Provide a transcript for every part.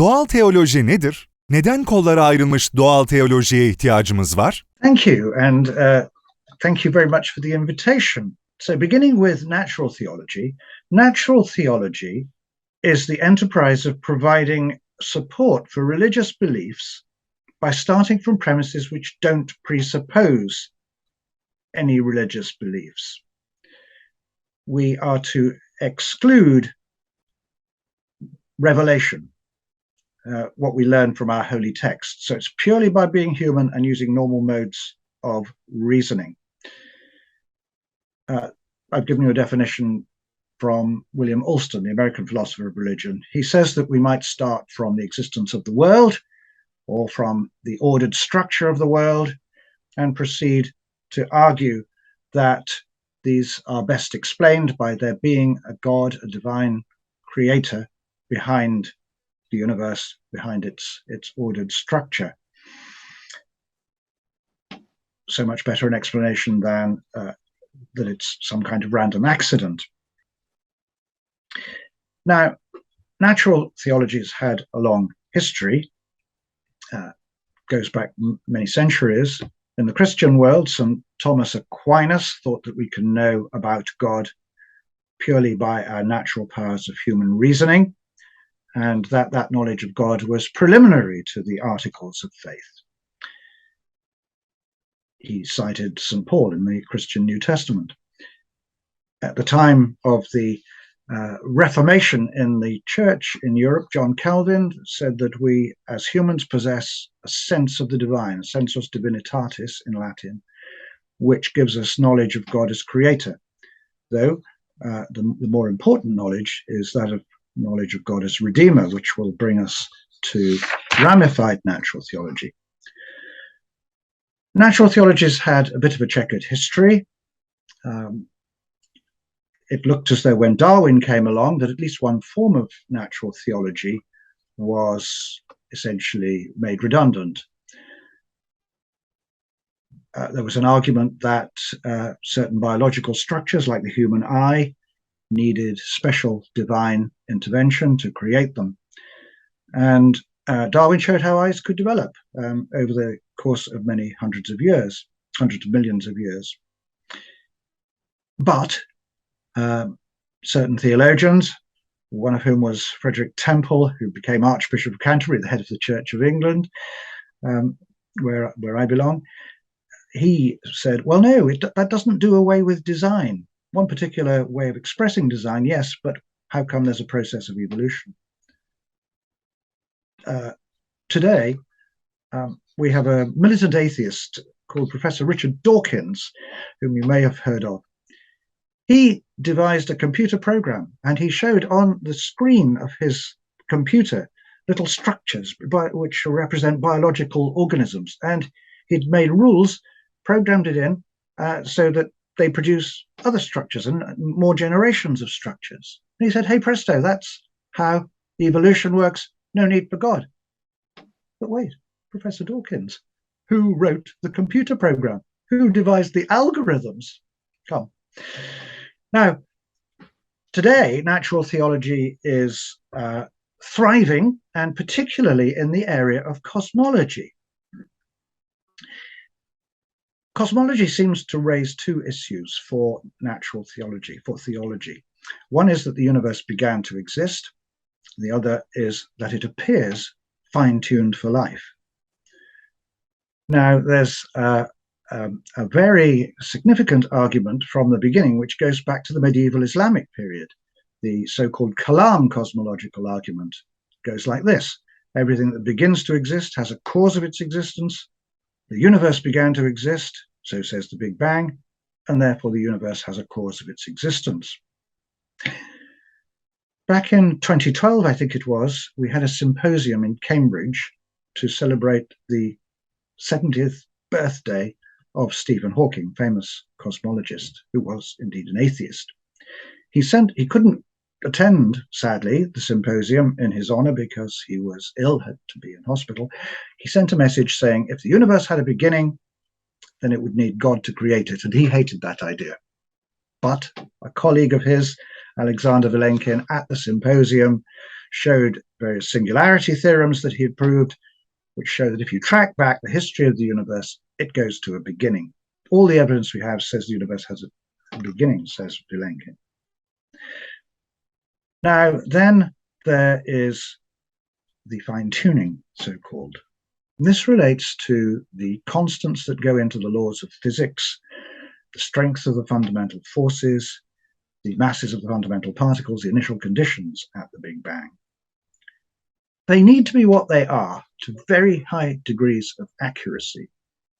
Doğal teoloji nedir? Neden kollara ayrılmış doğal teolojiye ihtiyacımız var? Thank you, and uh, thank you very much for the invitation. So, beginning with natural theology, natural theology is the enterprise of providing support for religious beliefs by starting from premises which don't presuppose any religious beliefs. We are to exclude revelation, uh, what we learn from our holy text. So it's purely by being human and using normal modes of reasoning. Uh, I've given you a definition from William Alston, the American philosopher of religion. He says that we might start from the existence of the world or from the ordered structure of the world and proceed to argue that these are best explained by there being a God, a divine creator behind the universe, behind its, its ordered structure. So much better an explanation than uh, that it's some kind of random accident. Now, natural theology has had a long history, uh, goes back many centuries. In the Christian world, St. Thomas Aquinas thought that we can know about God purely by our natural powers of human reasoning, and that that knowledge of God was preliminary to the articles of faith. He cited St. Paul in the Christian New Testament. At the time of the uh, Reformation in the church in Europe, John Calvin said that we as humans possess a sense of the divine, a sensus divinitatis in Latin, which gives us knowledge of God as creator. Though uh, the, the more important knowledge is that of knowledge of God as redeemer, which will bring us to ramified natural theology. Natural theology has had a bit of a checkered history. Um, it looked as though when Darwin came along, that at least one form of natural theology was essentially made redundant. Uh, there was an argument that uh, certain biological structures, like the human eye, needed special divine intervention to create them. And uh, Darwin showed how eyes could develop um, over the course of many hundreds of years, hundreds of millions of years. But um, certain theologians, one of whom was Frederick Temple, who became Archbishop of Canterbury, the head of the Church of England, um, where, where I belong, he said, well, no, it, that doesn't do away with design one particular way of expressing design, yes, but how come there's a process of evolution? Uh, today, um, we have a militant atheist called Professor Richard Dawkins, whom you may have heard of. He devised a computer program and he showed on the screen of his computer little structures by, which represent biological organisms. And he'd made rules, programmed it in uh, so that they produce other structures and more generations of structures. And he said, hey, presto, that's how evolution works. No need for God. But wait, Professor Dawkins, who wrote the computer program? Who devised the algorithms? Come. Now, today, natural theology is uh, thriving, and particularly in the area of cosmology. Cosmology seems to raise two issues for natural theology, for theology. One is that the universe began to exist. The other is that it appears fine tuned for life. Now, there's uh, um, a very significant argument from the beginning, which goes back to the medieval Islamic period. The so called Kalam cosmological argument goes like this Everything that begins to exist has a cause of its existence, the universe began to exist, so says the Big Bang, and therefore the universe has a cause of its existence. Back in 2012, I think it was, we had a symposium in Cambridge to celebrate the 70th birthday of Stephen Hawking, famous cosmologist, who was indeed an atheist. He sent he couldn't attend, sadly, the symposium in his honor because he was ill, had to be in hospital. He sent a message saying, if the universe had a beginning, then it would need God to create it. And he hated that idea. But a colleague of his, Alexander Vilenkin at the symposium showed various singularity theorems that he had proved, which show that if you track back the history of the universe, it goes to a beginning. All the evidence we have says the universe has a beginning, says Vilenkin. Now, then there is the fine tuning, so called. This relates to the constants that go into the laws of physics, the strength of the fundamental forces, the masses of the fundamental particles, the initial conditions at the Big Bang. They need to be what they are to very high degrees of accuracy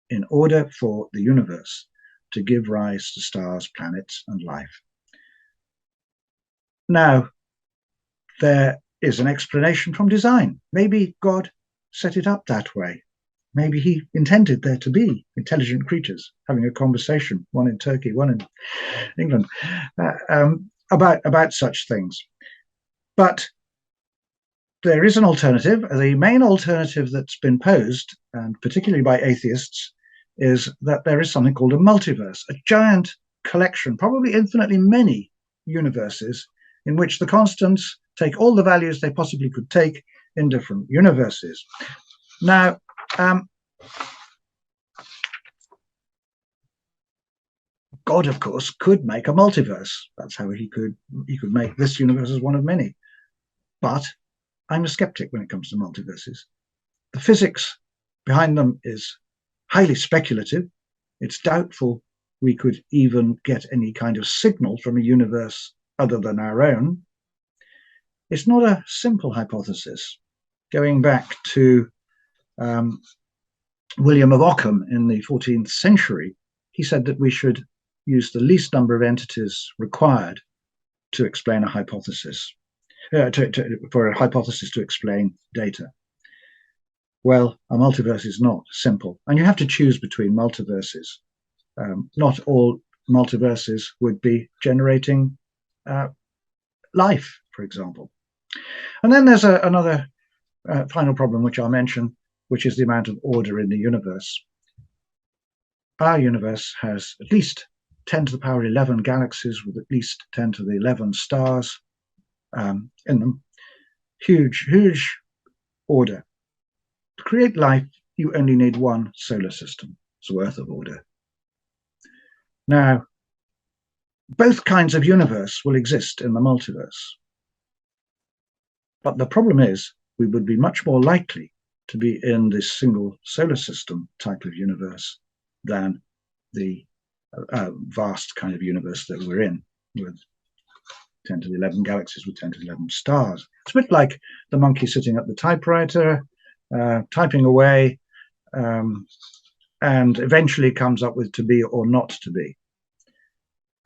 in order for the universe to give rise to stars, planets, and life. Now, there is an explanation from design. Maybe God set it up that way. Maybe he intended there to be intelligent creatures having a conversation, one in Turkey, one in England, uh, um, about, about such things. But there is an alternative. The main alternative that's been posed, and particularly by atheists, is that there is something called a multiverse, a giant collection, probably infinitely many universes, in which the constants take all the values they possibly could take in different universes. Now, um, God, of course, could make a multiverse. That's how he could he could make this universe as one of many. But I'm a skeptic when it comes to multiverses. The physics behind them is highly speculative. It's doubtful we could even get any kind of signal from a universe other than our own. It's not a simple hypothesis. Going back to um, William of Ockham in the 14th century, he said that we should use the least number of entities required to explain a hypothesis uh, to, to, for a hypothesis to explain data. Well, a multiverse is not simple, and you have to choose between multiverses. Um, not all multiverses would be generating uh, life, for example. And then there's a, another uh, final problem, which I'll mention, which is the amount of order in the universe. Our universe has at least 10 to the power 11 galaxies with at least 10 to the 11 stars um, in them. Huge, huge order. To create life, you only need one solar system's worth of order. Now, both kinds of universe will exist in the multiverse. But the problem is, we would be much more likely to be in this single solar system type of universe than the uh, vast kind of universe that we're in with 10 to the 11 galaxies with 10 to the 11 stars. It's a bit like the monkey sitting at the typewriter, uh, typing away, um, and eventually comes up with to be or not to be.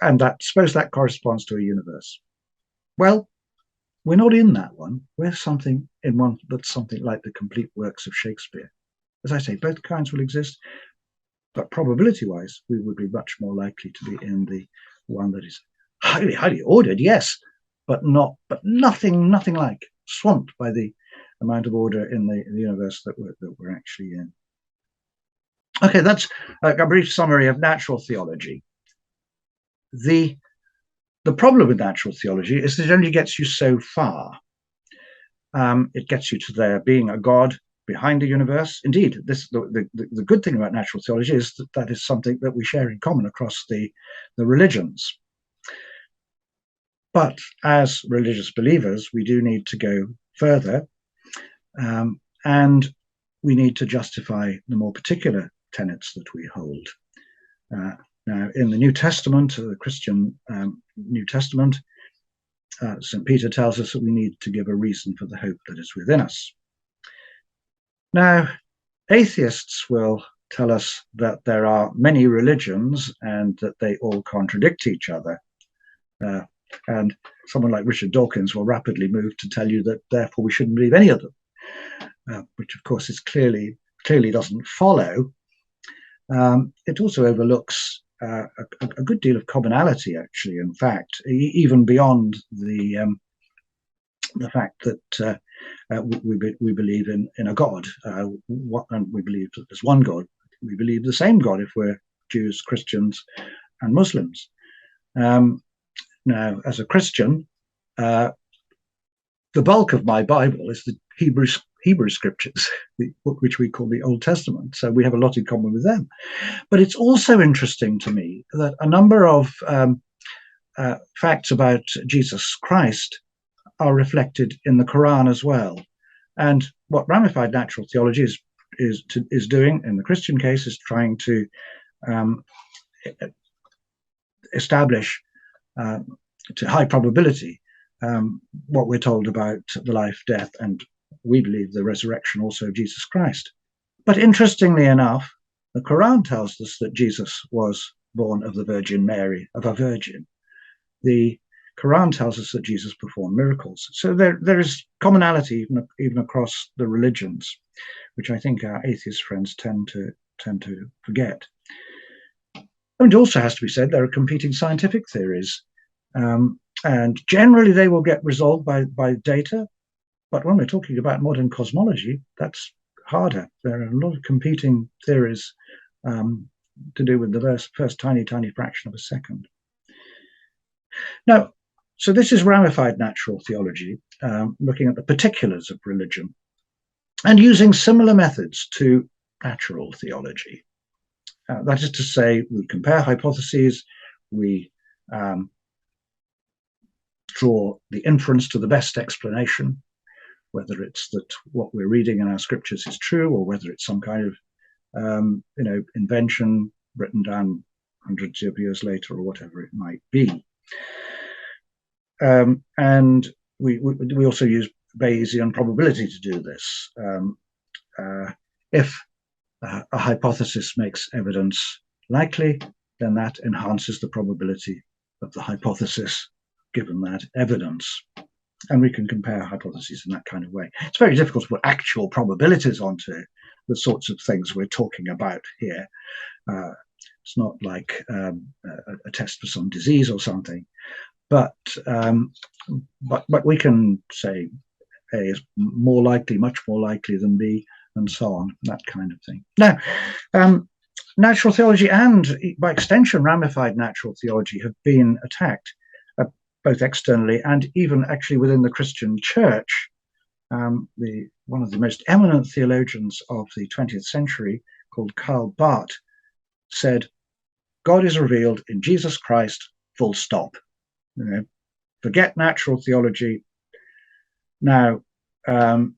And that suppose that corresponds to a universe. Well, we're not in that one. We're something in one that's something like the complete works of Shakespeare. As I say, both kinds will exist, but probability wise, we would be much more likely to be in the one that is highly, highly ordered, yes, but not, but nothing, nothing like swamped by the amount of order in the, the universe that we're, that we're actually in. Okay, that's a brief summary of natural theology. The the problem with natural theology is that it only gets you so far. Um, it gets you to there being a God behind the universe. Indeed, this the, the, the good thing about natural theology is that that is something that we share in common across the, the religions. But as religious believers, we do need to go further um, and we need to justify the more particular tenets that we hold. Uh, now, in the New Testament, uh, the Christian um, New Testament, uh, St. Peter tells us that we need to give a reason for the hope that is within us. Now, atheists will tell us that there are many religions and that they all contradict each other. Uh, and someone like Richard Dawkins will rapidly move to tell you that therefore we shouldn't believe any of them, uh, which of course is clearly clearly doesn't follow. Um, it also overlooks uh, a, a, good deal of commonality, actually. In fact, e even beyond the um, the fact that uh, uh, we, we, we believe in in a God, uh, what, and we believe that there's one God. We believe the same God if we're Jews, Christians, and Muslims. Um, now, as a Christian, uh, the bulk of my Bible is the Hebrew Hebrew scriptures, which we call the Old Testament. So we have a lot in common with them. But it's also interesting to me that a number of um, uh, facts about Jesus Christ are reflected in the Quran as well. And what ramified natural theology is is to, is doing in the Christian case is trying to um, establish uh, to high probability um, what we're told about the life, death, and we believe the resurrection also of Jesus Christ. But interestingly enough, the Quran tells us that Jesus was born of the Virgin Mary, of a virgin. The Quran tells us that Jesus performed miracles. So there, there is commonality even, even across the religions, which I think our atheist friends tend to tend to forget. And it also has to be said there are competing scientific theories, um, and generally they will get resolved by by data. But when we're talking about modern cosmology, that's harder. There are a lot of competing theories um, to do with the first, first tiny, tiny fraction of a second. Now, so this is ramified natural theology, um, looking at the particulars of religion and using similar methods to natural theology. Uh, that is to say, we compare hypotheses, we um, draw the inference to the best explanation, whether it's that what we're reading in our scriptures is true or whether it's some kind of um, you know invention written down hundreds of years later or whatever it might be. Um, and we, we, we also use Bayesian probability to do this. Um, uh, if a, a hypothesis makes evidence likely, then that enhances the probability of the hypothesis given that evidence. And we can compare hypotheses in that kind of way. It's very difficult to put actual probabilities onto the sorts of things we're talking about here. Uh, it's not like um, a, a, test for some disease or something, but um, but but we can say A is more likely, much more likely than B, and so on, that kind of thing. Now, um, natural theology and, by extension, ramified natural theology have been attacked both externally and even actually within the Christian Church. Um, the one of the most eminent theologians of the 20th century, called Karl Barth, said, "God is revealed in Jesus Christ. Full stop." You know, forget natural theology. Now, um,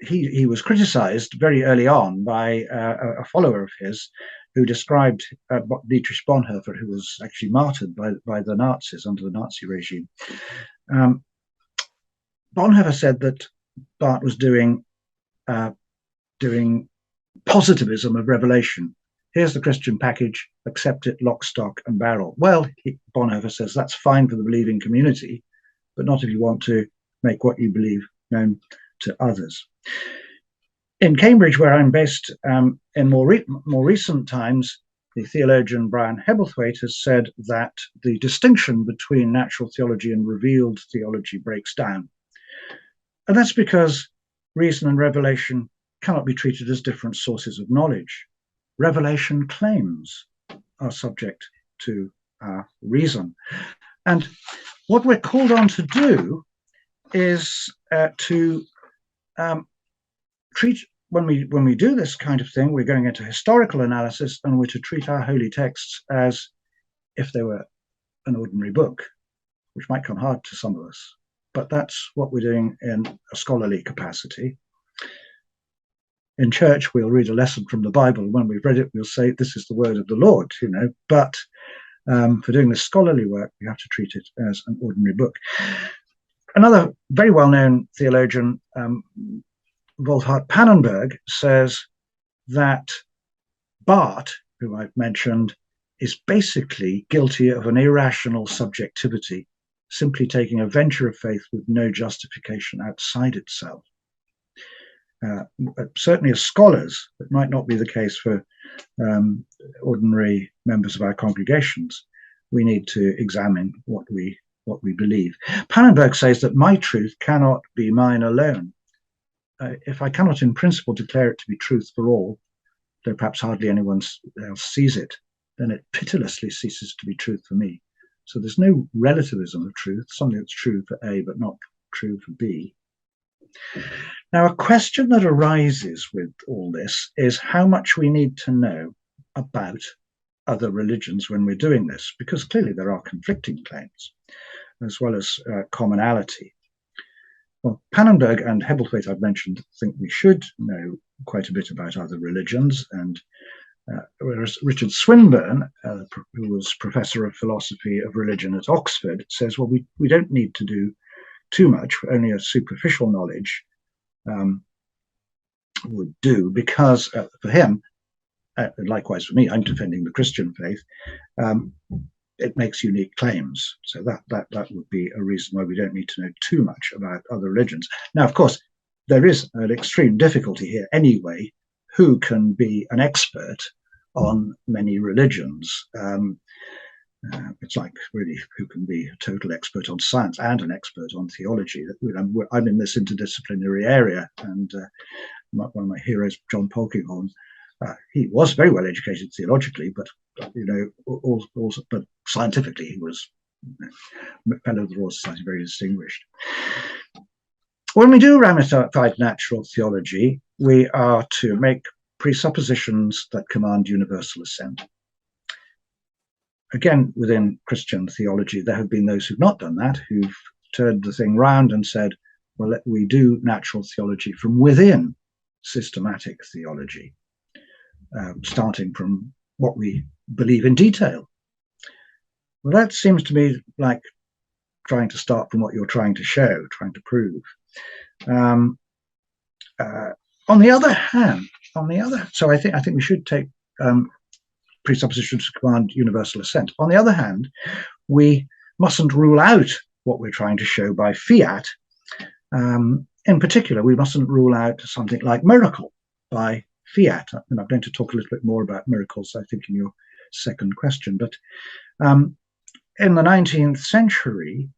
he, he was criticized very early on by uh, a follower of his who described uh, Dietrich Bonhoeffer, who was actually martyred by, by the Nazis under the Nazi regime. Um, Bonhoeffer said that Bart was doing uh, doing positivism of revelation. Here's the Christian package, accept it, lock, stock, and barrel. Well, he, Bonhoeffer says that's fine for the believing community, but not if you want to make what you believe known to others. In Cambridge, where I'm based, um, in more, re- more recent times, the theologian Brian Hebblethwaite has said that the distinction between natural theology and revealed theology breaks down. And that's because reason and revelation cannot be treated as different sources of knowledge. Revelation claims are subject to our reason. And what we're called on to do is uh, to um, treat when we when we do this kind of thing, we're going into historical analysis, and we're to treat our holy texts as if they were an ordinary book, which might come hard to some of us. But that's what we're doing in a scholarly capacity. In church, we'll read a lesson from the Bible. When we've read it, we'll say, "This is the word of the Lord," you know. But um, for doing this scholarly work, we have to treat it as an ordinary book another very well-known theologian, um, Wolfhart Pannenberg, says that Bart, who I've mentioned, is basically guilty of an irrational subjectivity, simply taking a venture of faith with no justification outside itself. Uh, certainly, as scholars, it might not be the case for um, ordinary members of our congregations. We need to examine what we what we believe. Pannenberg says that my truth cannot be mine alone. If I cannot in principle declare it to be truth for all, though perhaps hardly anyone else sees it, then it pitilessly ceases to be truth for me. So there's no relativism of truth, something that's true for A but not true for B. Now, a question that arises with all this is how much we need to know about other religions when we're doing this, because clearly there are conflicting claims as well as uh, commonality. Well, Pannenberg and Hebblethwaite, I've mentioned, think we should know quite a bit about other religions, and uh, whereas Richard Swinburne, uh, who was professor of philosophy of religion at Oxford, says, well, we, we don't need to do too much, only a superficial knowledge um, would do, because uh, for him, uh, likewise for me, I'm defending the Christian faith. Um, it makes unique claims. So that that that would be a reason why we don't need to know too much about other religions. Now, of course, there is an extreme difficulty here anyway. Who can be an expert on many religions? Um, uh, it's like really who can be a total expert on science and an expert on theology. I'm, I'm in this interdisciplinary area, and uh, one of my heroes, John Polkinghorne, uh, he was very well educated theologically, but you know, also, but scientifically he was you know, fellow of the Royal Society, very distinguished. When we do ramified natural theology, we are to make presuppositions that command universal assent. Again, within Christian theology, there have been those who've not done that, who've turned the thing round and said, well, we do natural theology from within systematic theology, um, starting from what we believe in detail. Well, that seems to me like trying to start from what you're trying to show, trying to prove. Um, uh, on the other hand, on the other, so I think I think we should take um, presuppositions to command universal assent. On the other hand, we mustn't rule out what we're trying to show by fiat. Um, in particular, we mustn't rule out something like miracle by fiat. And I'm going to talk a little bit more about miracles, I think, in your second question. But um, in the 19th century,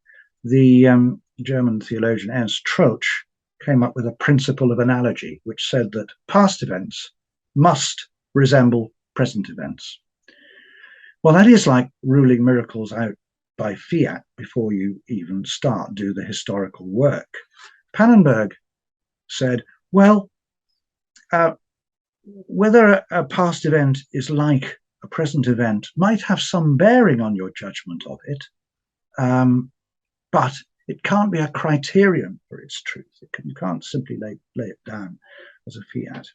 the um, German theologian Ernst Troeltsch came up with a principle of analogy, which said that past events must resemble present events. Well, that is like ruling miracles out by fiat before you even start, do the historical work. Pannenberg said, well, uh, whether a past event is like a present event might have some bearing on your judgment of it, um, but it can't be a criterion for its truth. Can, you can't simply lay, lay it down as a fiat.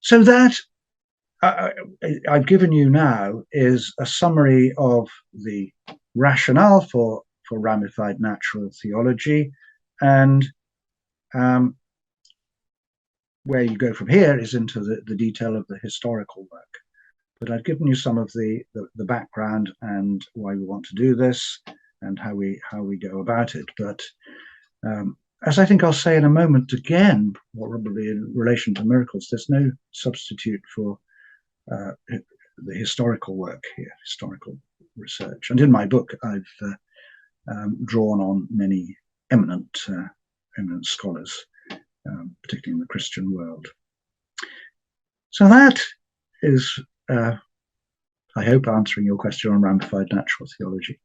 So that uh, I've given you now is a summary of the rationale for, for ramified natural theology and um, where you go from here is into the, the detail of the historical work. But I've given you some of the, the, the background and why we want to do this and how we how we go about it. But um, as I think I'll say in a moment again, probably in relation to miracles, there's no substitute for uh, the historical work here, historical research. And in my book, I've uh, um, drawn on many eminent uh, eminent scholars um, particularly in the Christian world. So that is, uh, I hope, answering your question on ramified natural theology.